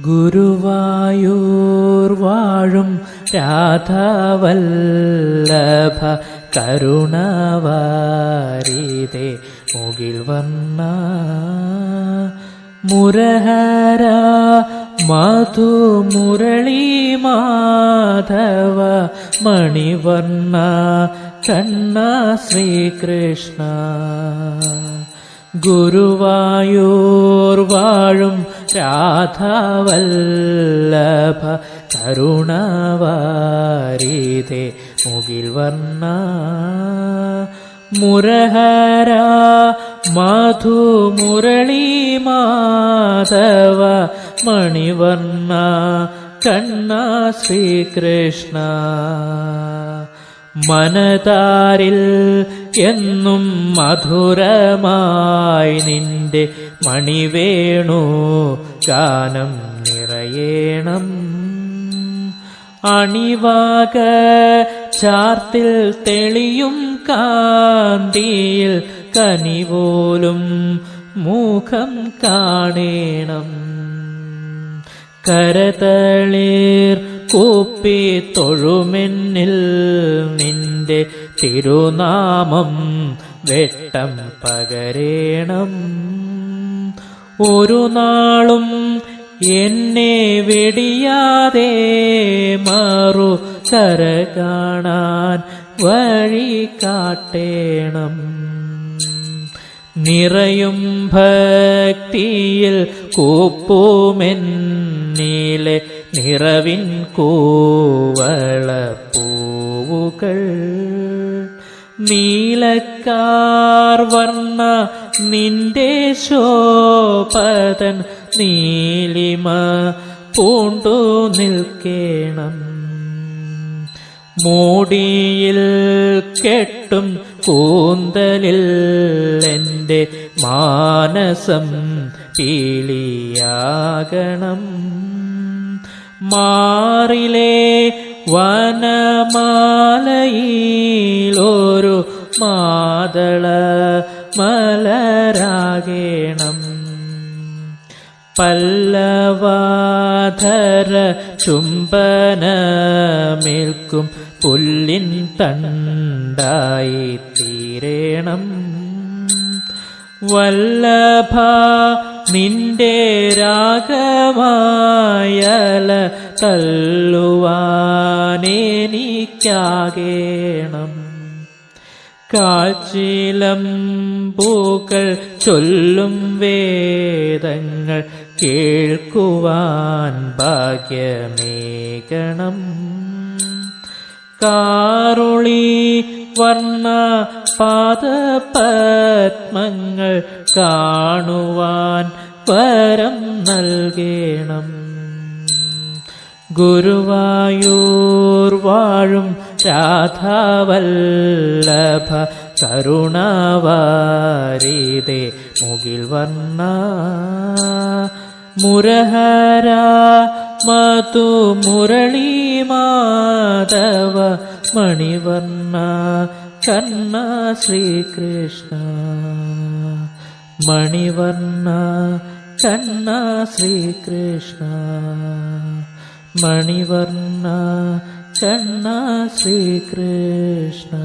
ഗുരുവായൂർ വാഴും രാധാവല്ലഭ കരുണവാരിതേ. മുകിൽ വർണ മുരഹര മധു മുരളി മാധവ മണിവർണ കണ്ണ ശ്രീകൃഷ്ണ. ഗുരുവായൂർ രാധാവല്ലഭ കരുണവാരിതേ മുകിൽ വർണ മുരഹര മധു മുരളി മാധവ മണിവർണ കണ്ണ ശ്രീകൃഷ്ണ. മനതാരിൽ എന്നും മധുരമായി നിന്റെ മണിവേണു ഗാനം നിറയേണം. അണിവാക ചാർത്തിൽ തെളിയും കാന്തിയിൽ കനിപോലും മുഖം കാണേണം. കരതളീർ കൂപ്പി തൊഴുമെന്നിൽ നിന്റെ തിരുനാമം വെട്ടം പകരേണം. ഒരു നാളും എന്നെ വെടിയാതെ മാറു കര കാണാൻ വഴി കാട്ടേണം. നിറയും ഭക്തിയിൽ കൂപ്പുമെന്നീലെ നിറവിൻ കൂവള നീലക്കാർ വർണ നിന്റെ ശോപതൻ നീലിമ പൂണ്ടു നിൽക്കേണം. മൂടിയിൽ കെട്ടും കൂന്തലിൽ എന്റെ മാനസം പീലിയാകണം. മാറിലെ വനമാലയിലൊരു മാതള മലരാകേണം. പല്ലവാധര ചുംബനമേൽക്കും പുല്ലിൻ തണ്ടായി തീരേണം. വല്ലഭ നിന്റെ രാഗമായല തല്ലുവാനെനിക്കാകേണം കാച്ചിലം പൂക്കൾ ചൊല്ലും വേദങ്ങൾ കേൾക്കുവാൻ ഭാഗ്യമേകണം. കാറുളി വർണ പാദപത്മങ്ങൾ കാണുവാൻ വരം നൽകേണം. ഗുരുവായൂർ വാഴും രാധാവല്ലഭ കരുണാവാരിതേ മുകിൽ വർണ മുരഹര മതു മുരളീ മാധവ മണിവർണ കണ്ണ ശ്രീകൃഷ്ണ. മണിവർണ കണ്ണ ശ്രീകൃഷ്ണ. मणिवर्णा कण्णा श्रीकृष्ण।